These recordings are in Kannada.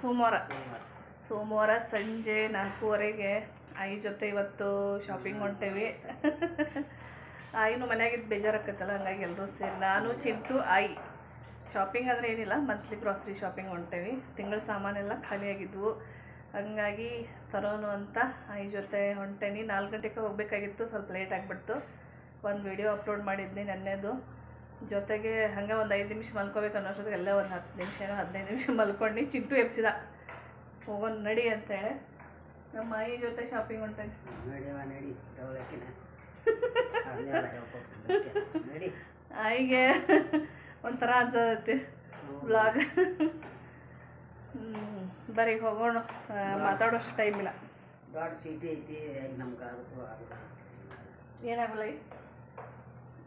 ಸೋಮವಾರ. ಸೋಮವಾರ. ಸಂಜೆ ನಾಲ್ಕೂವರೆಗೆ ಆಯಿ ಜೊತೆ ಇವತ್ತು ಶಾಪಿಂಗ್ ಹೊಂಟೇವಿ. ಆಯಿನೂ ಮನೆಯಾಗಿದ್ದು ಬೇಜಾರಾಗತ್ತಲ್ಲ ಹಂಗಾಗಿ ಎಲ್ಲರೂ ಸೇರಿ. ನಾನು ಚಿಂಟು ಆಯಿ. ಶಾಪಿಂಗ್ ಅಂದರೆ ಏನಿಲ್ಲ ಮಂತ್ಲಿ ಗ್ರಾಸರಿ ಶಾಪಿಂಗ್ ಹೊಂಟೇವಿ. ತಿಂಗಳ ಸಾಮಾನೆಲ್ಲ ಖಾಲಿಯಾಗಿದ್ವು. ಹಂಗಾಗಿ ತರೋನು ಅಂತ ಆಯಿ ಜೊತೆ ಹೊಂಟೇನಿ. ನಾಲ್ಕು ಗಂಟೆಗೆ ಹೋಗಬೇಕಾಗಿತ್ತು ಸ್ವಲ್ಪ ಲೇಟ್ ಆಗಿಬಿಡ್ತು. ಒಂದು ವಿಡಿಯೋ ಅಪ್ಲೋಡ್ ಮಾಡಿದ್ನಿ ನೆನ್ನೆದು. ಜೊತೆಗೆ ಹಂಗೆ ಒಂದು ಐದು ನಿಮಿಷ ಮಲ್ಕೋಬೇಕು ಅನ್ನೋಷ್ಟೊತ್ತಿಗೆ ಎಲ್ಲ ಒಂದು ಹತ್ತು ನಿಮಿಷ ಏನೋ ಹದಿನೈದು ನಿಮಿಷ ಮಲ್ಕೊಂಡು ಚಿಂಟು ಎಬ್ಸಿದ. ಹೋಗೋಣ ನಡಿ ಅಂತೇಳಿ. ನಮ್ಮ ಮಾಯಿ ಜೊತೆ ಶಾಪಿಂಗ್ ಹೊಂಟೇನಿ ಆಯಿಗೆ ಒಂಥರ ಅನ್ಸತೈತಿ ಬ್ಲಾಗ್ ಬರೀ ಹೋಗೋಣ. ಮಾತಾಡೋಷ್ಟು ಟೈಮ್ ಇಲ್ಲ. ದೊಡ್ಡ ಸೀಟಿ ಐತಿ ನಮ್ಗೆ ಏನಾಗಲ್ಲ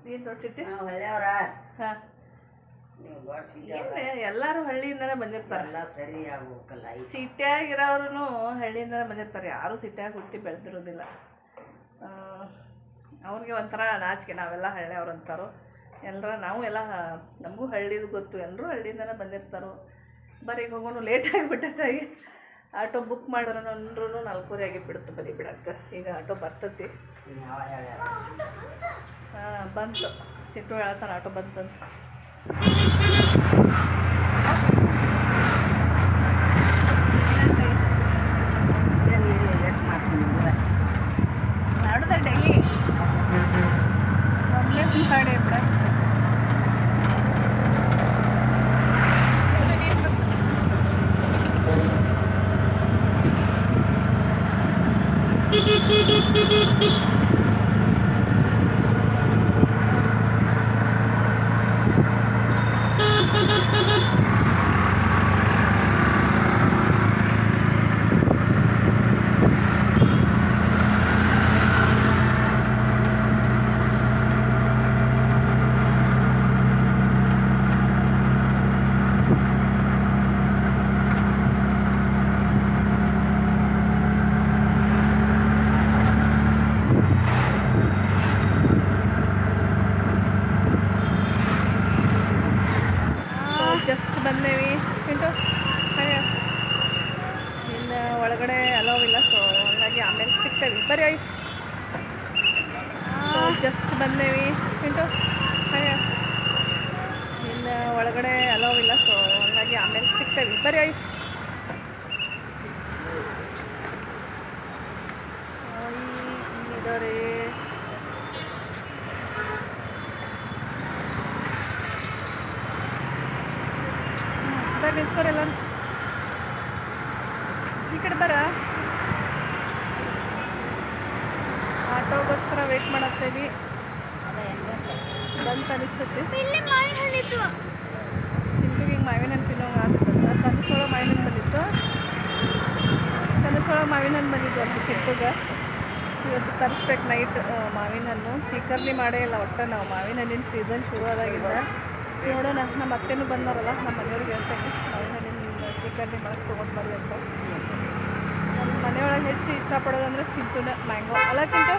ಸಿಟಿ ನಾವು ಹಳ್ಳಿಯವ್ರ ಹಾಂ. ನೀವು ಸೀಟಿ ಎಲ್ಲರೂ ಹಳ್ಳಿಯಿಂದನೇ ಬಂದಿರ್ತಾರೆ. ಎಲ್ಲ ಸರಿ ಆಗ್ಬೇಕಲ್ಲ ಸಿಟಿಯಾಗಿರೋರು ಹಳ್ಳಿಯಿಂದನೇ ಬಂದಿರ್ತಾರೆ. ಯಾರು ಸಿಟಿಯಾಗಿ ಹುಟ್ಟಿ ಬೆಳೆದಿರೋದಿಲ್ಲ. ಅವ್ರಿಗೆ ಒಂಥರ ನಾಚಿಕೆ. ನಾವೆಲ್ಲ ಹಳ್ಳಿಯವ್ರು ಅಂತಾರೋ. ಎಲ್ಲರ ನಾವು ಎಲ್ಲ ನಮಗೂ ಹಳ್ಳಿದು ಗೊತ್ತು. ಎಲ್ಲರೂ ಹಳ್ಳಿಯಿಂದನೇ ಬಂದಿರ್ತಾರೋ. ಬರೀ ಹೋಗೋನು ಲೇಟ್ ಆಗಿಬಿಟ್ಟೈತೆ ಆಟೋ ಬುಕ್ ಮಾಡೋರು ಅಂದ್ರೂ ನಾಲ್ಕೂವರೆ ಆಗಿ ಬಿಡುತ್ತೆ ಬರೀ ಬಿಡಕ್ಕೆ. ಈಗ ಆಟೋ ಬರ್ತೈತಿ. ಹಾಂ ಬಂತು. ಚಿಟ್ಟು ಹೇಳ್ತಾನೆ ಆಟೋ ಬಂತಂತ ಮಾಡುದ ಡೈಲಿ. ಮೊದಲೇ ಮಾಡೆ ಬಿಡ ಜಸ್ಟ್ ಬಂದೇವಿ ಇಂಟು ಹಾಗೆ ಇನ್ನು ಒಳಗಡೆ ಅಲೋವ್ ಇಲ್ಲ ಸೊ ಹಂಗಾಗಿ ಆಮೇಲೆ ಸಿಗ್ತೇವೆ ಬರ್ರಿ ಐ ಜಸ್ಟ್ ಬಂದೇವಿ. ಇಂಟು ಇನ್ನು ಒಳಗಡೆ ಅಲೋವ್ ಇಲ್ಲ ಸೊ ಹಂಗಾಗಿ ಆಮೇಲೆ ಸಿಗ್ತೇವೆ. ಬರೀ ಐ ಇದಾರೆ ಬರ್ರಿ ನಿಂತ್ಕೊರಲ್ಲ ಈ ಕಡೆ ಬರ ಆಟೋಗೋಸ್ಕರ ವೇಟ್ ಮಾಡತ್ತೇವಿ ಬಂತ ಅನಿಸ್ತೈತಿ. ಚಿಂಟುಗೆ ಹಿಂಗೆ ಮಾವಿನ ಹಣ್ಣು ತಿನ್ನೋ ಆಗ್ತದೆ ಕನಸೊಳಗೆ ಮಾವಿನ ಹಣ್ಣು ಬಂದಿತ್ತು. ಕನಸೊಳಗೆ ಮಾವಿನ ಹಣ್ಣು ಬಂದಿದ್ದು ಅಂತ ಚಿಟ್ಟುಗೆ ಇವತ್ತು ತರಿಸ್ಬೇಕು ನೈಟ್ ಮಾವಿನ ಹಣ್ಣು. ಚಿಕರ್ಲಿ ಮಾಡೇ ಇಲ್ಲ ಒಟ್ಟು ನಾವು. ಮಾವಿನ ಹಣ್ಣಿನ ಸೀಸನ್ ಶುರು ಆದಾಗಿಲ್ಲ ನೋಡೋಣ ನಮ್ಮ ಅತ್ತೆನೂ ಬಂದಾರಲ್ಲ ನಮ್ಮ ಮನೆಯವ್ರಿಗೆ ಹೇಳ್ತೇನೆ ಮಾವಿನ ಹಣ್ಣಿನ ಚಿಕರ್ಲಿ ಮಾಡಕ್ಕೆ ತೊಗೊಂಡು ಅಂತ. ನಮ್ಮ ಮನೆಯೊಳಗೆ ಹೆಚ್ಚು ಇಷ್ಟಪಡೋದಂದ್ರೆ ಚಿಂಟುನ ಮ್ಯಾಂಗೋ. ಅಲ್ಲ ಚಿಂಟು?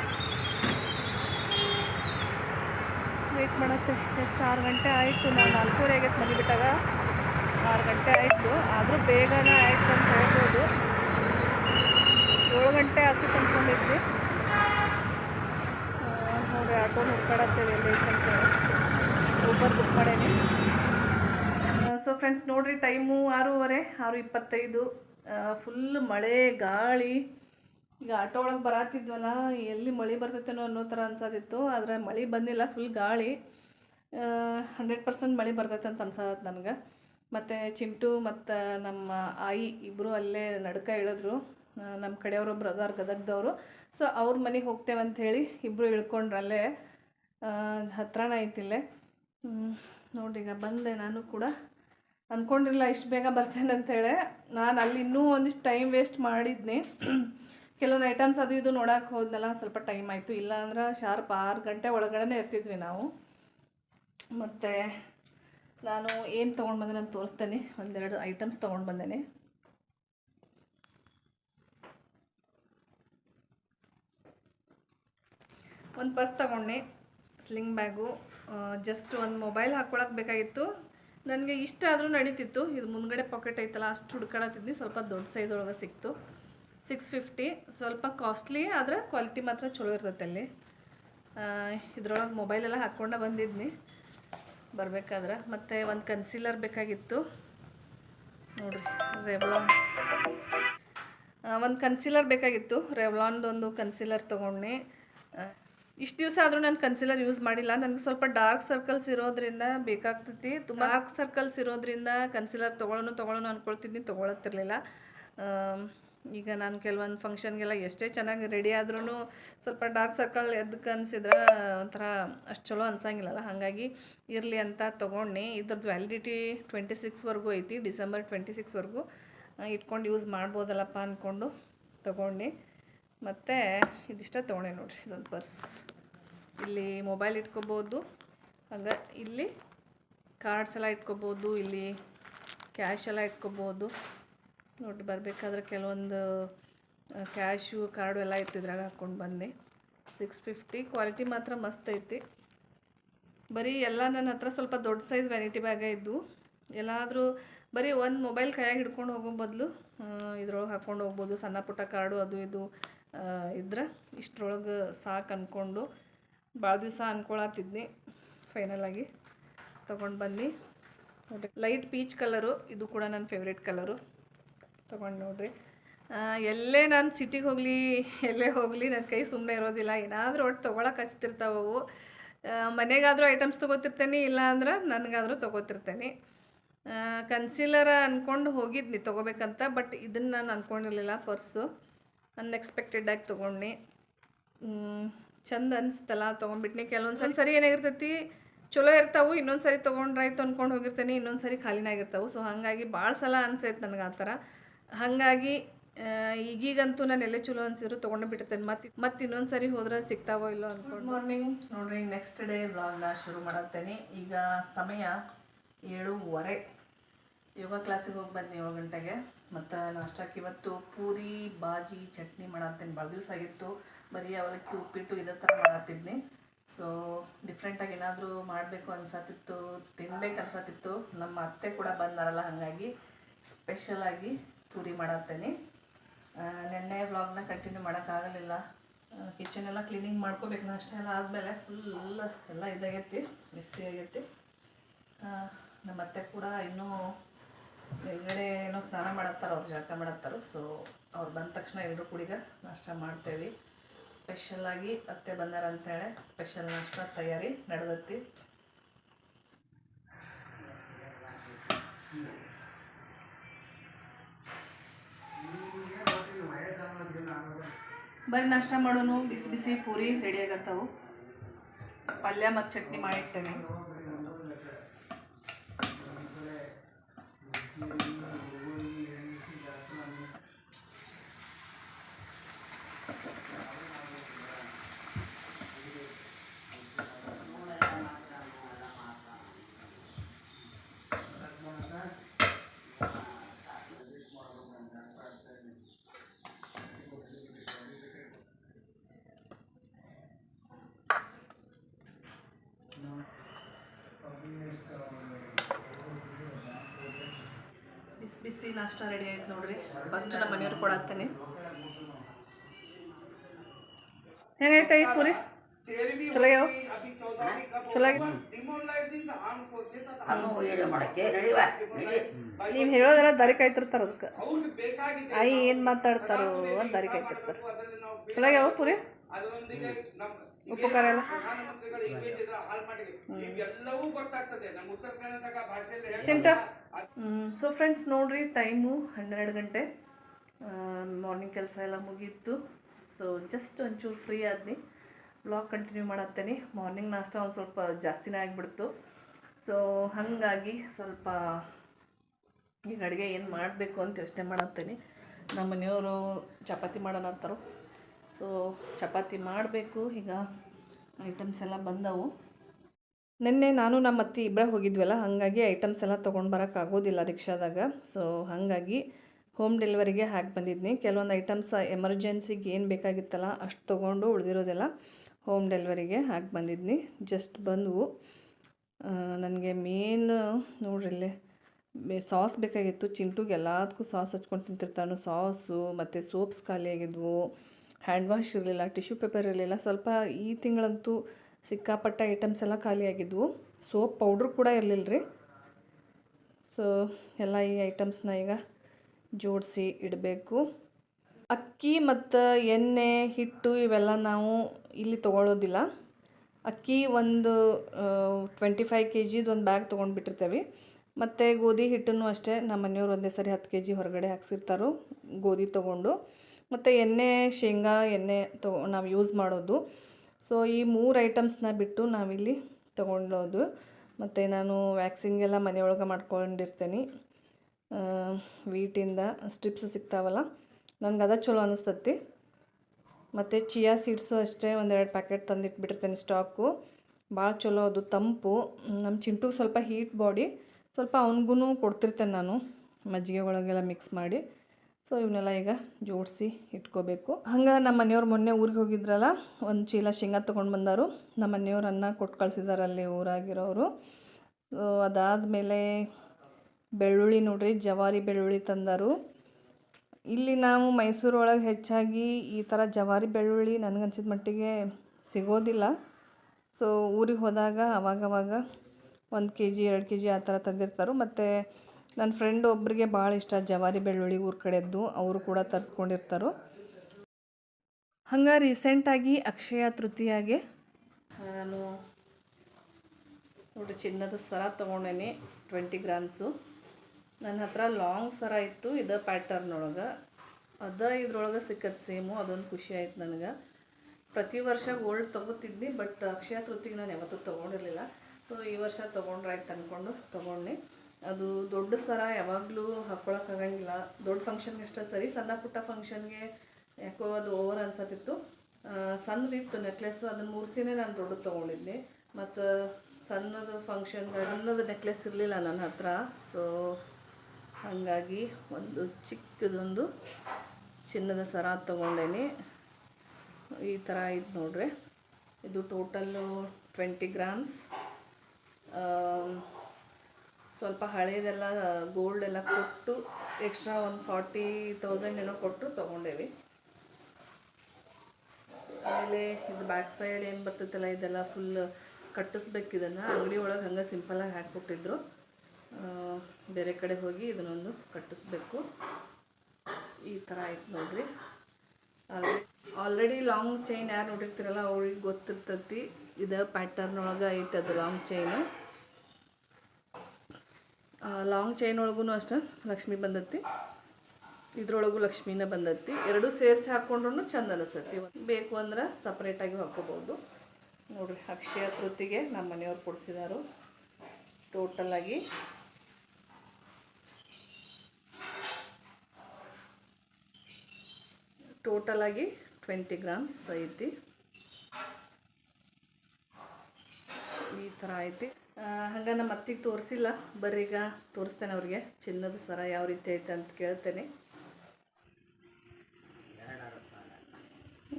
ವೆಯ್ಟ್ ಮಾಡತ್ತೆ ಎಷ್ಟು ಆರು ಗಂಟೆ ಆಯಿತು? ನಾವು ನಾಲ್ಕೂವರೆ ಆಗೈತೆ ಮನೆ ಬಿಟ್ಟಾಗ. ಆರು ಗಂಟೆ ಆಯಿತು. ಆದರೂ ಬೇಗನೆ ಆಯಿತು ಅಂತ ಹೇಳ್ಬೋದು. ಏಳು ಗಂಟೆ ಆಗ್ತಿತ್ತು ಅಂದ್ಕೊಂಡಿದ್ವಿ ನೋಡಿ, ಆಟೋ ಹುಡ್ಕಾಡತ್ತೇವೆ ಎಲ್ಲಿ ಅಂತ. ಊಬರ್ ಬುಕ್ ಮಾಡೇನಿ. ಸೊ ಫ್ರೆಂಡ್ಸ್ ನೋಡಿರಿ, ಟೈಮು ಆರೂವರೆ, ಆರು ಇಪ್ಪತ್ತೈದು. ಫುಲ್ ಮಳೆ, ಗಾಳಿ. ಈಗ ಆಟೋ ಒಳಗೆ ಬರತ್ತಿದ್ವಲ್ಲ ಎಲ್ಲಿ ಮಳೆ ಬರ್ತೈತೇನೋ ಅನ್ನೋ ಥರ ಅನ್ಸೋದಿತ್ತು, ಆದರೆ ಮಳೆ ಬಂದಿಲ್ಲ ಫುಲ್ ಗಾಳಿ. ಹಂಡ್ರೆಡ್ ಪರ್ಸೆಂಟ್ ಮಳೆ ಬರ್ತೈತೆ ಅಂತ ಅನ್ಸತ್ತೆ ನನಗೆ. ಮತ್ತು ಚಿಂಟು ಮತ್ತು ನಮ್ಮ ಆಯಿ ಇಬ್ಬರು ಅಲ್ಲೇ ನಡ್ಕ ಇಳಿದ್ರು. ನಮ್ಮ ಕಡೆಯವರು ಬ್ರದರ್ ಗದಗದವರು. ಸೊ ಅವ್ರ ಮನೆಗೆ ಹೋಗ್ತೇವೆ ಹೇಳಿ ಇಬ್ಬರು ಇಳ್ಕೊಂಡ್ರು ಅಲ್ಲೇ ಹತ್ರನ ನೋಡಿ ಈಗ ಬಂದೆ ನಾನು ಕೂಡ. ಅಂದ್ಕೊಂಡಿರಲಿಲ್ಲ ಇಷ್ಟು ಬೇಗ ಬರ್ತೇನೆ ಅಂತೇಳಿ ನಾನು ಅಲ್ಲಿ ಇನ್ನೂ ಒಂದಿಷ್ಟು ಟೈಮ್ ವೇಸ್ಟ್ ಮಾಡಿದ್ನಿ. ಕೆಲವೊಂದು ಐಟಮ್ಸ್ ಅದು ಇದು ನೋಡೋಕೆ ಹೋದ್ನಲ್ಲ, ಸ್ವಲ್ಪ ಟೈಮ್ ಆಯಿತು. ಇಲ್ಲ ಅಂದ್ರೆ ಶಾರ್ಪ್ ಆರು ಗಂಟೆ ಒಳಗಡೆ ಇರ್ತಿದ್ವಿ ನಾವು. ಮತ್ತು ನಾನು ಏನು ತೊಗೊಂಡು ಬಂದೆ ನಾನು ತೋರಿಸ್ತೇನೆ. ಒಂದೆರಡು ಐಟಮ್ಸ್ ತೊಗೊಂಡು ಬಂದೇನೆ. ಒಂದು ಪರ್ಸ್ ತೊಗೊಂಡೆ ಸ್ಲಿಂಗ್ ಬ್ಯಾಗು ಜಸ್ಟ್ ಒಂದು ಮೊಬೈಲ್ ಹಾಕ್ಕೊಳಕ್ಕೆ ಬೇಕಾಗಿತ್ತು. ನನಗೆ ಇಷ್ಟ ಆದರೂ ನಡೀತಿತ್ತು. ಇದು ಮುಂದ್ಗಡೆ ಪಾಕೆಟ್ ಐತಲ್ಲ, ಅಷ್ಟು ಹುಡ್ಕಾಡತ್ತಿದ್ನಿ. ಸ್ವಲ್ಪ ದೊಡ್ಡ ಸೈಜ್ ಒಳಗೆ ಸಿಕ್ತು. ಸಿಕ್ಸ್ ಫಿಫ್ಟಿ, ಸ್ವಲ್ಪ ಕಾಸ್ಟ್ಲಿ ಆದರೆ ಕ್ವಾಲಿಟಿ ಮಾತ್ರ ಚಲೋ ಇರ್ತೈತೆ ಅಲ್ಲಿ. ಇದ್ರೊಳಗೆ ಮೊಬೈಲೆಲ್ಲ ಹಾಕ್ಕೊಂಡೆ ಬಂದಿದ್ನಿ. ಬರಬೇಕಾದ್ರೆ. ಮತ್ತು ಒಂದು ಕನ್ಸೀಲರ್ ಬೇಕಾಗಿತ್ತು. ನೋಡಿರಿ ರೆವ್ಲಾನ್ ಒಂದು ಕನ್ಸೀಲರ್ ಬೇಕಾಗಿತ್ತು. ರೆವ್ಲಾನ್ದೊಂದು ಕನ್ಸೀಲರ್ ತೊಗೊಂಡು ಇಷ್ಟು ದಿವಸ ಆದರೂ ನಾನು ಕನ್ಸೀಲರ್ ಯೂಸ್ ಮಾಡಿಲ್ಲ. ನನಗೆ ಸ್ವಲ್ಪ ಡಾರ್ಕ್ ಸರ್ಕಲ್ಸ್ ಇರೋದ್ರಿಂದ ಬೇಕಾಗ್ತೈತಿ. ತುಂಬ ಡಾರ್ಕ್ ಸರ್ಕಲ್ಸ್ ಇರೋದ್ರಿಂದ ಕನ್ಸೀಲರ್ ತೊಗೊಳ್ಳೋನು ತೊಗೊಳ್ಳೋನು ಅಂದ್ಕೊಳ್ತಿದ್ದೀನಿ ತೊಗೊಳತ್ತಿರಲಿಲ್ಲ. ಈಗ ನಾನು ಕೆಲವೊಂದು ಫಂಕ್ಷನ್ಗೆಲ್ಲ ಎಷ್ಟೇ ಚೆನ್ನಾಗಿ ರೆಡಿ ಆದ್ರೂ ಸ್ವಲ್ಪ ಡಾರ್ಕ್ ಸರ್ಕಲ್ ಎದ್ದಕ್ಕೆ ಅನ್ಸಿದ್ರೆ ಒಂಥರ ಅಷ್ಟು ಚಲೋ ಅನ್ಸಂಗಿಲ್ಲಲ್ಲ. ಹಾಗಾಗಿ ಇರಲಿ ಅಂತ ತೊಗೊಂಡೆ ಇದ್ರದ್ದು ವ್ಯಾಲಿಡಿಟಿ ಟ್ವೆಂಟಿ ಸಿಕ್ಸ್ವರೆಗೂ ಐತಿ ಡಿಸೆಂಬರ್ ಟ್ವೆಂಟಿ ಸಿಕ್ಸ್ವರೆಗೂ ಇಟ್ಕೊಂಡು ಯೂಸ್ ಮಾಡ್ಬೋದಲ್ಲಪ್ಪ ಅಂದ್ಕೊಂಡು ತೊಗೊಂಡು ಮತ್ತು ಇದಿಷ್ಟ ತೊಗೊಂಡೆ ನೋಡಿರಿ, ಇದೊಂದು ಪರ್ಸ್ ಇಲ್ಲಿ ಮೊಬೈಲ್ ಇಟ್ಕೋಬೋದು. ಹಂಗೆ ಇಲ್ಲಿ ಕಾರ್ಡ್ಸ್ ಎಲ್ಲ ಇಟ್ಕೋಬೋದು, ಇಲ್ಲಿ ಕ್ಯಾಶ್ ಎಲ್ಲ ಇಟ್ಕೋಬೋದು. ನೋಡಿ ಬರಬೇಕಾದ್ರೆ ಕೆಲವೊಂದು ಕ್ಯಾಶು ಕಾರ್ಡು ಎಲ್ಲ ಇತ್ತು ಇದ್ರಾಗ ಹಾಕ್ಕೊಂಡು ಬಂದೆ. ಸಿಕ್ಸ್ ಫಿಫ್ಟಿ ಕ್ವಾಲಿಟಿ ಮಾತ್ರ ಮಸ್ತ್ ಐತಿ. ಬರೀ ಎಲ್ಲ ನನ್ನ ಹತ್ರ ಸ್ವಲ್ಪ ದೊಡ್ಡ ಸೈಜ್ ವೆರೈಟಿ ಬ್ಯಾಗೇ ಇದ್ದು. ಎಲ್ಲಾದರೂ ಬರೀ ಒಂದು ಮೊಬೈಲ್ ಕೈಯಾಗಿ ಹಿಡ್ಕೊಂಡು ಹೋಗೋ ಬದಲು ಇದ್ರೊಳಗೆ ಹಾಕ್ಕೊಂಡು ಹೋಗ್ಬೋದು. ಸಣ್ಣ ಪುಟ್ಟ ಕಾರ್ಡು ಅದು ಇದು ಇದ್ರೆ ಇಷ್ಟರೊಳಗೆ ಸಾಕು ಅಂದ್ಕೊಂಡು ಭಾಳ ದಿವಸ ಅಂದ್ಕೊಳತ್ತಿದ್ನಿ ಫೈನಲಾಗಿ ತೊಗೊಂಡು ಬನ್ನಿ. ಲೈಟ್ ಪೀಚ್ ಕಲರು ಇದು ಕೂಡ ನನ್ನ ಫೇವ್ರೇಟ್ ಕಲರು ತೊಗೊಂಡು ನೋಡ್ರಿ. ಎಲ್ಲೇ ನಾನು ಸಿಟಿಗೆ ಹೋಗಲಿ, ಎಲ್ಲೇ ಹೋಗಲಿ ನನ್ನ ಕೈ ಸುಮ್ಮನೆ ಇರೋದಿಲ್ಲ. ಏನಾದರೂ ಒಟ್ಟು ತೊಗೊಳಕ್ಕೆ ಅವು. ಮನೆಗಾದರೂ ಐಟಮ್ಸ್ ತೊಗೋತಿರ್ತೇನೆ ಇಲ್ಲ ಅಂದ್ರೆ ನನಗಾದರೂ ತೊಗೋತಿರ್ತೇನೆ. ಕನ್ಸೀಲರ್ ಅಂದ್ಕೊಂಡು ಹೋಗಿದ್ನಿ, ತೊಗೋಬೇಕಂತ ಬಟ್ ಇದನ್ನು ನಾನು ಅಂದ್ಕೊಂಡಿರಲಿಲ್ಲ ಪರ್ಸು ಅನ್ಎಕ್ಸ್ಪೆಕ್ಟೆಡಾಗಿ ತೊಗೊಂಡು ಚಂದ ಅನಿಸ್ತಲ್ಲ, ತೊಗೊಂಡ್ಬಿಟ್ನಿ. ಕೆಲವೊಂದು ಸಲ ಸರಿ ಏನಾಗಿರ್ತೈತಿ, ಚಲೋ ಇರ್ತಾವು ಇನ್ನೊಂದು ಸರಿ ತೊಗೊಂಡ್ರಾಯ್ತು ಅಂದ್ಕೊಂಡು ಹೋಗಿರ್ತೇನೆ ಇನ್ನೊಂದು ಸರಿ ಖಾಲಿನಾಗಿರ್ತಾವೆ ಸೊ ಹಾಗಾಗಿ ಭಾಳ ಸಲ ಅನ್ಸೈತೆ ನನಗೆ ಆ ಥರ. ಹಾಗಾಗಿ ಈಗೀಗಂತೂ ನಾನು ಎಲ್ಲೇ ಚಲೋ ಅನ್ಸಿದ್ರು ತೊಗೊಂಡು ಬಿಟ್ಟಿರ್ತೇನೆ. ಮತ್ತೆ ಮತ್ತೆ ಇನ್ನೊಂದು ಸರಿ ಹೋದ್ರೆ ಸಿಗ್ತಾವೋ ಇಲ್ಲೋ ಅನ್ಕೊಂಡು. ಮಾರ್ನಿಂಗ್ ನೋಡ್ರಿ ನೆಕ್ಸ್ಟ್ ಡೇ ವ್ಲಾಗ್ನ ಶುರು ಮಾಡತ್ತೇನೆ. ಈಗ ಸಮಯ ಏಳುವರೆ. ಯೋಗ ಕ್ಲಾಸಿಗೆ ಹೋಗಿ ಬಂದೆ ಏಳು ಗಂಟೆಗೆ. ಮತ್ತು ನಾಷ್ಟಕ್ಕೆ ಇವತ್ತು ಪೂರಿ, ಬಾಜಿ, ಚಟ್ನಿ ಮಾಡತ್ತೇನೆ. ಭಾಳ ದಿವಸ ಆಗಿತ್ತು. ಬರೀ ಅವಲಕ್ಕಿ, ಉಪ್ಪಿಟ್ಟು ಇದೇ ಥರ ಮಾಡತ್ತಿದ್ನಿ. ಸೊ ಡಿಫ್ರೆಂಟಾಗಿ ಏನಾದರೂ ಮಾಡಬೇಕು ಅನ್ಸತ್ತಿತ್ತು, ತಿನ್ಬೇಕು ಅನ್ಸತ್ತಿತ್ತು. ನಮ್ಮ ಅತ್ತೆ ಕೂಡ ಬಂದಾರಲ್ಲ ಹಾಗಾಗಿ ಸ್ಪೆಷಲಾಗಿ ಪೂರಿ ಮಾಡತ್ತೇನೆ ನೆನ್ನೆ ಬ್ಲಾಗ್ನ ಕಂಟಿನ್ಯೂ ಮಾಡೋಕ್ಕಾಗಲಿಲ್ಲ. ಕಿಚನ್ ಎಲ್ಲ ಕ್ಲೀನಿಂಗ್ ಮಾಡ್ಕೋಬೇಕು ಅಷ್ಟೇ ಎಲ್ಲ ಆದಮೇಲೆ ಫುಲ್ ಎಲ್ಲ ಇದಾಗೈತಿ ಮಿಸ್ಸಿ ಆಗೈತಿ. ನಮ್ಮ ಅತ್ತೆ ಕೂಡ ಇನ್ನೂ ಎಲ್ಗಡೆ ಏನೋ ಸ್ನಾನ ಮಾಡತ್ತಾರ, ಅವ್ರು ಜಳಕ ಮಾಡತ್ತಾರ ಸೊ ಅವ್ರು ಬಂದ ತಕ್ಷಣ ಎಲ್ಲರೂ ಕೂಡಿಗ ನಾಷ್ಟ ಮಾಡ್ತೇವೆ. ಸ್ಪೆಷಲಾಗಿ ಅತ್ತೆ ಬಂದಾರ ಅಂತೇಳಿ ಸ್ಪೆಷಲ್ ನಾಷ್ಟ ತಯಾರಿ ನಡೆದತ್ತಿ ಬರೀ ನಾಷ್ಟ ಮಾಡೋನು ಬಿಸಿ ಬಿಸಿ ಪೂರಿ ರೆಡಿ ಆಗತ್ತವು. ಪಲ್ಯ ಮತ್ತು ಚಟ್ನಿ ಮಾಡಿಟ್ಟೇನೆ. ಬಿಸಿ ನಾಷ್ಟ ರೆಡಿ ಆಯ್ತು ನೋಡ್ರಿ. ಫಸ್ಟ್ ನಮ್ಮ ಮನೆಯವ್ರು ಕೊಡತ್ತೇನೆ ಹೆಂಗೈತೆ ಈ ಪೂರಿ? ಚಲೋ ಆಗ್ಯಾವ? ಚಲೋ ನೀವು ಹೇಳೋದೆಲ್ಲ ದಾರಿ ಕಾಯ್ತಿರ್ತಾರ ಅದಕ್ಕೆ. ಆಯಿ ಏನು ಮಾತಾಡ್ತಾರೋ ಅಂತ ದಾರಿ ಕಾಯ್ತಿರ್ತಾರೆ. ಚಲೋ ಯಾವ ಪೂರಿ? ಉಪ್ಪು ಖಾರ ಎಲ್ಲ ಚಿಂಟ? ಸೊ ಫ್ರೆಂಡ್ಸ್ ನೋಡ್ರಿ ಟೈಮು ಹನ್ನೆರಡು ಗಂಟೆ. ಮಾರ್ನಿಂಗ್ ಕೆಲಸ ಎಲ್ಲ ಮುಗೀತು. ಸೊ ಜಸ್ಟ್ ಒಂಚೂರು ಫ್ರೀ ಆದ್ನಿ. ಬ್ಲಾಗ್ ಕಂಟಿನ್ಯೂ ಮಾಡತ್ತೇನೆ. ಮಾರ್ನಿಂಗ್ ನಾಷ್ಟ ಒಂದು ಸ್ವಲ್ಪ ಜಾಸ್ತಿನೇ ಆಗಿಬಿಡ್ತು. ಸೊ ಹಾಗಾಗಿ ಸ್ವಲ್ಪ ಈಗ ಅಡುಗೆ ಏನು ಮಾಡಬೇಕು ಅಂತ ಯೋಚನೆ ಮಾಡತ್ತೇನೆ. ನಮ್ಮ ಮನೆಯವರು ಚಪಾತಿ ಮಾಡೋಣ ಅಂತಾರು ಸೊ ಚಪಾತಿ ಮಾಡಬೇಕು. ಈಗ ಐಟಮ್ಸ್ ಎಲ್ಲ ಬಂದವು. ನಿನ್ನೆ ನಾನು ನಮ್ಮ ಅತ್ತಿ ಇಬ್ಬರೇ ಹೋಗಿದ್ವಲ್ಲ, ಹಾಗಾಗಿ ಐಟಮ್ಸ್ ಎಲ್ಲ ತೊಗೊಂಡು ಬರೋಕ್ಕಾಗೋದಿಲ್ಲ ರಿಕ್ಷಾದಾಗ. ಸೊ ಹಾಗಾಗಿ ಹೋಮ್ ಡೆಲಿವರಿಗೆ ಹಾಕಿ ಬಂದಿದ್ನಿ. ಕೆಲವೊಂದು ಐಟಮ್ಸ್ ಎಮರ್ಜೆನ್ಸಿಗೆ ಏನು ಬೇಕಾಗಿತ್ತಲ್ಲ, ಅಷ್ಟು ತೊಗೊಂಡು ಉಳಿದಿರೋದೆಲ್ಲ ಹೋಮ್ ಡೆಲಿವರಿಗೆ ಹಾಕಿ ಬಂದಿದ್ನಿ. ಜಸ್ಟ್ ಬಂದವು. ನನಗೆ ಮೇನ್ ನೋಡ್ರಿ ಇಲ್ಲೇ, ಬೇ ಸಾಸ್ ಬೇಕಾಗಿತ್ತು. ಚಿಂಟುಗೆ ಎಲ್ಲದಕ್ಕೂ ಸಾಸ್ ಹಚ್ಕೊಂಡು ತಿಂತಿರ್ತಾನು ಸಾಸು ಮತ್ತು ಸೋಪ್ಸ್ ಖಾಲಿ ಆಗಿದ್ವು ಹ್ಯಾಂಡ್ ವಾಶ್ ಇರಲಿಲ್ಲ, ಟಿಶ್ಯೂ ಪೇಪರ್ ಇರಲಿಲ್ಲ, ಸ್ವಲ್ಪ ಈ ತಿಂಗಳಂತೂ ಸಿಕ್ಕಾಪಟ್ಟ ಐಟಮ್ಸ್ ಎಲ್ಲ ಖಾಲಿಯಾಗಿದ್ವು. ಸೋಪ್ ಪೌಡ್ರ್ ಕೂಡ ಇರಲಿಲ್ಲ ರೀ ಸೊ ಎಲ್ಲ ಈ ಐಟಮ್ಸ್ನ ಈಗ ಜೋಡಿಸಿ ಇಡಬೇಕು. ಅಕ್ಕಿ ಮತ್ತು ಎಣ್ಣೆ, ಹಿಟ್ಟು ಇವೆಲ್ಲ ನಾವು ಇಲ್ಲಿ ತೊಗೊಳ್ಳೋದಿಲ್ಲ ಅಕ್ಕಿ ಒಂದು ಟ್ವೆಂಟಿ ಫೈವ್ ಕೆ ಜಿದು ಒಂದು ಬ್ಯಾಗ್ ತೊಗೊಂಡ್ಬಿಟ್ಟಿರ್ತೇವೆ. ಮತ್ತು ಗೋಧಿ ಹಿಟ್ಟನ್ನು ಅಷ್ಟೇ ನಮ್ಮ ಮನೆಯವ್ರು ಒಂದೇ ಸರಿ ಹತ್ತು ಕೆ ಜಿ ಹೊರಗಡೆ ಹಾಕ್ಸಿರ್ತಾರೋ, ಗೋಧಿ ತೊಗೊಂಡು. ಮತ್ತು ಎಣ್ಣೆ, ಶೇಂಗಾ, ಎಣ್ಣೆ ತಗೊ ನಾವು ಯೂಸ್ ಮಾಡೋದು. ಸೊ ಈ ಮೂರು ಐಟಮ್ಸ್ನ ಬಿಟ್ಟು ನಾವಿಲ್ಲಿ ತೊಗೊಂಡೋದು. ಮತ್ತು ನಾನು ವ್ಯಾಕ್ಸಿಂಗ್ ಎಲ್ಲ ಮನೆಯೊಳಗೆ ಮಾಡ್ಕೊಂಡಿರ್ತೇನೆ. ವೀಟಿಂದ ಸ್ಟ್ರಿಪ್ಸ್ ಸಿಗ್ತಾವಲ್ಲ, ನನಗೆ ಅದ ಚಲೋ ಅನಿಸ್ತತಿ. ಮತ್ತು ಚಿಯಾ ಸೀಡ್ಸು ಅಷ್ಟೇ ಒಂದೆರಡು ಪ್ಯಾಕೆಟ್ ತಂದಿಟ್ಬಿಟ್ಟಿರ್ತೇನೆ ಸ್ಟಾಕು ಭಾಳ ಚಲೋ ಅದು ತಂಪು. ನಮ್ಮ ಚಿಂಟುಗೆ ಸ್ವಲ್ಪ ಹೀಟ್ ಬಾಡಿ ಸ್ವಲ್ಪ ಅವನಿಗೂ ಕೊಡ್ತಿರ್ತೇನೆ ನಾನು ಮಜ್ಜಿಗೆ ಒಳಗೆಲ್ಲ ಮಿಕ್ಸ್ ಮಾಡಿ. ಸೊ ಇವನ್ನೆಲ್ಲ ಈಗ ಜೋಡಿಸಿ ಇಟ್ಕೋಬೇಕು. ಹಂಗೆ ನಮ್ಮ ಮನೆಯವ್ರು ಮೊನ್ನೆ ಊರಿಗೆ ಹೋಗಿದ್ರಲ್ಲ, ಒಂದು ಚೀಲ ಶೇಂಗಾ ತೊಗೊಂಡು ಬಂದರು. ನಮ್ಮ ಮನೆಯವ್ರನ್ನ ಕೊಟ್ಟು ಕಳ್ಸಿದ್ದಾರೆ ಅಲ್ಲಿ ಊರಾಗಿರೋರು. ಸೊ ಅದಾದಮೇಲೆ ಬೆಳ್ಳುಳ್ಳಿ ನೋಡ್ರಿ, ಜವಾರಿ ಬೆಳ್ಳುಳ್ಳಿ ತಂದರು. ಇಲ್ಲಿ ನಾವು ಮೈಸೂರೊಳಗೆ ಹೆಚ್ಚಾಗಿ ಈ ಥರ ಜವಾರಿ ಬೆಳ್ಳುಳ್ಳಿ ನನಗನ್ಸಿದ ಮಟ್ಟಿಗೆ ಸಿಗೋದಿಲ್ಲ. ಸೊ ಊರಿಗೆ ಹೋದಾಗ ಅವಾಗವಾಗ ಒಂದು ಕೆ ಜಿ ಎರಡು ಕೆ ಜಿ ಆ ಥರ ತಂದಿರ್ತಾರೆ. ಮತ್ತು ನನ್ನ ಫ್ರೆಂಡ್ ಒಬ್ಬರಿಗೆ ಭಾಳ ಇಷ್ಟ. ಜವಾರಿ ಬೆಳ್ಳುಳ್ಳಿ ಊರ ಕಡೆದ್ದು ಅವರು ಕೂಡ ತರಿಸ್ಕೊಂಡಿರ್ತಾರೋ. ಹಂಗೆ ರೀಸೆಂಟಾಗಿ ಅಕ್ಷಯ ತೃತೀಯಾಗೆ ನಾನು ನೋಡಿ ಚಿನ್ನದ ಸರ ತೊಗೊಂಡೇನಿ ಟ್ವೆಂಟಿ ಗ್ರಾಮ್ಸು ನನ್ನ ಹತ್ರ ಲಾಂಗ್ ಸರ ಇತ್ತು, ಇದು ಪ್ಯಾಟರ್ನ್ ಒಳಗೆ. ಅದ ಇದ್ರೊಳಗೆ ಸಿಕ್ಕದ ಸೇಮು ಅದೊಂದು ಖುಷಿ ಆಯ್ತು ನನಗೆ. ಪ್ರತಿ ವರ್ಷ ಗೋಲ್ಡ್ ತೊಗೋತಿದ್ನಿ ಬಟ್ ಅಕ್ಷಯ ತೃತಿಗೆ ನಾನು ಯಾವತ್ತೂ ತೊಗೊಂಡಿರಲಿಲ್ಲ. ಸೊ ಈ ವರ್ಷ ತೊಗೊಂಡ್ರಾಯ್ತು ಅಂದ್ಕೊಂಡು ತೊಗೊಂಡೆ ಅದು ದೊಡ್ಡ ಸರ ಯಾವಾಗಲೂ ಹಾಕ್ಕೊಳಕ್ಕಾಗಂಗಿಲ್ಲ ದೊಡ್ಡ ಫಂಕ್ಷನ್ಗೆ ಅಷ್ಟೇ ಸರಿ, ಸಣ್ಣ ಪುಟ್ಟ ಫಂಕ್ಷನ್ಗೆ ಯಾಕೋ ಅದು ಓವರ್ ಅನ್ಸತ್ತಿತ್ತು. ಸಣ್ಣದಿತ್ತು ನೆಕ್ಲೆಸ್ಸು ಅದನ್ನು ಮೂರ್ಸಿನೇ ನಾನು ದೊಡ್ಡದು ತೊಗೊಂಡಿದ್ದೆ ಮತ್ತು ಸಣ್ಣದು ಫಂಕ್ಷನ್ಗೆ ಸಣ್ಣದು ನೆಕ್ಲೆಸ್ ಇರಲಿಲ್ಲ ನನ್ನ ಹತ್ರ. ಸೊ ಹಾಗಾಗಿ ಒಂದು ಚಿಕ್ಕದೊಂದು ಚಿನ್ನದ ಸರ ತೊಗೊಂಡೇನಿ. ಈ ಥರ ಇದು ನೋಡ್ರಿ. ಇದು ಟೋಟಲ್ಲು ಟ್ವೆಂಟಿ ಗ್ರಾಮ್ಸ್ ಸ್ವಲ್ಪ ಹಳೇದೆಲ್ಲ ಗೋಲ್ಡ್ ಎಲ್ಲ ಕೊಟ್ಟು ಎಕ್ಸ್ಟ್ರಾ ಒಂದು ಫಾರ್ಟಿ ತೌಸಂಡ್ ಏನೋ ಕೊಟ್ಟು ತೊಗೊಂಡೇವಿ. ಆಮೇಲೆ ಇದು ಬ್ಯಾಕ್ ಸೈಡ್ ಏನು ಬರ್ತೈತಲ್ಲ ಇದೆಲ್ಲ ಫುಲ್ ಕಟ್ಟಿಸ್ಬೇಕು ಇದನ್ನು. ಅಂಗಡಿ ಒಳಗೆ ಹಂಗೆ ಸಿಂಪಲಾಗಿ ಹಾಕ್ಕೊಟ್ಟಿದ್ರು. ಆ, ಬೇರೆ ಕಡೆ ಹೋಗಿ ಇದನ್ನೊಂದು ಕಟ್ಟಿಸ್ಬೇಕು. ಈ ಥರ ಆಯ್ತು ನೋಡ್ರಿ. ಆಲ್ರೆಡಿ ಲಾಂಗ್ ಚೈನ್ ಯಾರು ನೋಡಿರ್ತೀರಲ್ಲ ಅವ್ರಿಗೆ ಗೊತ್ತಿರ್ತೈತಿ. ಇದು ಪ್ಯಾಟರ್ನ್ ಒಳಗೆ ಐತೆ ಅದು ಲಾಂಗ್ ಚೈನು ಲಾಂಗ್ ಚೈನ್ ಒಳಗೂ ಅಷ್ಟೇ ಲಕ್ಷ್ಮಿ ಬಂದತ್ತಿ ಇದ್ರೊಳಗೂ ಲಕ್ಷ್ಮಿನ ಬಂದತ್ತಿ ಎರಡು ಸೇರಿಸಿ ಹಾಕ್ಕೊಂಡ್ರು ಚಂದ ಅನಿಸ್ತೈತಿ. ಬೇಕು ಅಂದ್ರೆ ಸಪ್ರೇಟಾಗಿ ಹಾಕ್ಕೋಬೋದು ನೋಡ್ರಿ, ಅಕ್ಷಯ ಕೃತಿಗೆ ನಮ್ಮ ಮನೆಯವ್ರು ಕೊಡಿಸಿದಾರು. ಟೋಟಲಾಗಿ ಟೋಟಲಾಗಿ ಟ್ವೆಂಟಿ ಗ್ರಾಮ್ಸ್ ಐತಿ ಈ ಥರ ಐತಿ. ಹಂಗೆ ನಮ್ಮ ಅತ್ತಿಗೆ ತೋರಿಸಿಲ್ಲ. ಬರ್ರೀಗ ತೋರಿಸ್ತೇನೆ ಅವ್ರಿಗೆ. ಚಿನ್ನದ ಸರ ಯಾವ ರೀತಿ ಐತೆ ಅಂತ ಕೇಳ್ತೇನೆ.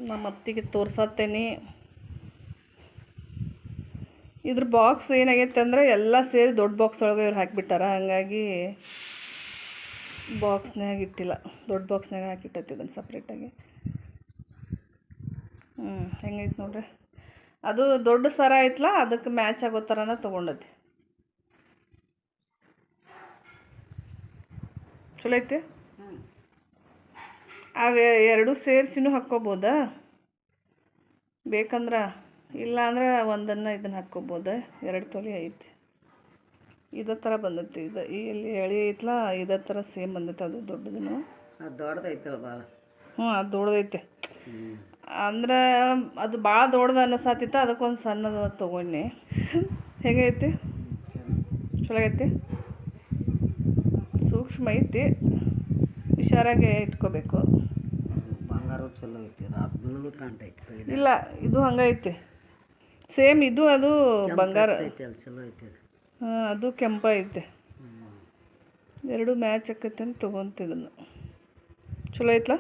ನಮ್ಮ ಅತ್ತಿಗೆ ತೋರ್ಸತ್ತೇನೆ. ಇದ್ರ ಬಾಕ್ಸ್ ಏನಾಗೈತೆ ಅಂದರೆ ಎಲ್ಲ ಸೇರಿ ದೊಡ್ಡ ಬಾಕ್ಸ್ ಒಳಗೆ ಇವ್ರು ಹಾಕಿಬಿಟ್ಟಾರ. ಹಾಗಾಗಿ ಬಾಕ್ಸ್ನಾಗ ಇಟ್ಟಿಲ್ಲ. ದೊಡ್ಡ ಬಾಕ್ಸ್ನಾಗ ಹಾಕಿಟ್ಟೈತಿ ಇದನ್ನು ಸಪ್ರೇಟಾಗಿ ಹ್ಞೂ ಹೆಂಗೈತೆ ನೋಡ್ರಿ. ಅದು ದೊಡ್ಡ ಸರ ಐತ್ಲ ಅದಕ್ಕೆ ಮ್ಯಾಚ್ ಆಗೋ ಥರನ ತೊಗೊಂಡೈತಿ. ಚಲೋ ಐತಿ? ಅವ ಎರಡು ಸೇರಿಸಿನೂ ಹಾಕ್ಕೋಬೋದಾ? ಬೇಕಂದ್ರೆ ಇಲ್ಲ ಅಂದ್ರೆ ಒಂದನ್ನು ಇದನ್ನು ಹಾಕ್ಕೋಬೋದ? ಎರಡು ತೊಲೆ ಐತಿ. ಇದೇ ಥರ ಬಂದೈತಿ ಇದು. ಈ ಇಲ್ಲಿ ಎಳೆ ಐತ್ಲ ಇದೇ ಥರ ಸೇಮ್ ಬಂದೈತೆ ಅದು ದೊಡ್ಡದೂ ಅದು ದೊಡ್ಡದೈತಲ್ಲ ಭಾಳ ಹ್ಞೂ ಅದು ದೊಡ್ಡದೈತೆ. ಅಂದ್ರೆ ಅದು ಭಾಳ ದೊಡ್ಡದು ಅನ್ನಿಸತ್ತಿತ್ತು ಅದಕ್ಕೊಂದು ಸಣ್ಣದು ತೊಗೊಂಡೆ ಹೇಗೈತಿ? ಚಲೋ ಐತಿ ಸೂಕ್ಷ್ಮ ಐತಿ. ಹುಷಾರಾಗೆ ಇಟ್ಕೋಬೇಕು. ಬಂಗಾರ ಚಲೋ ಐತಿ ಇಲ್ಲ ಇದು ಹಂಗೈತಿ. ಸೇಮ್ ಇದು ಅದು ಬಂಗಾರ. ಐತಿ ಚಲೋ ಐತಿ. ಅದು ಹಾಂ ಅದು ಕೆಂಪ ಐತೆ. ಎರಡು ಮ್ಯಾಚ್ ಆಕೈತೆ ಅಂತ ತೊಗೊಂತಿದ್ದನ್ನು ಚಲೋ ಐತ್ಲಾ?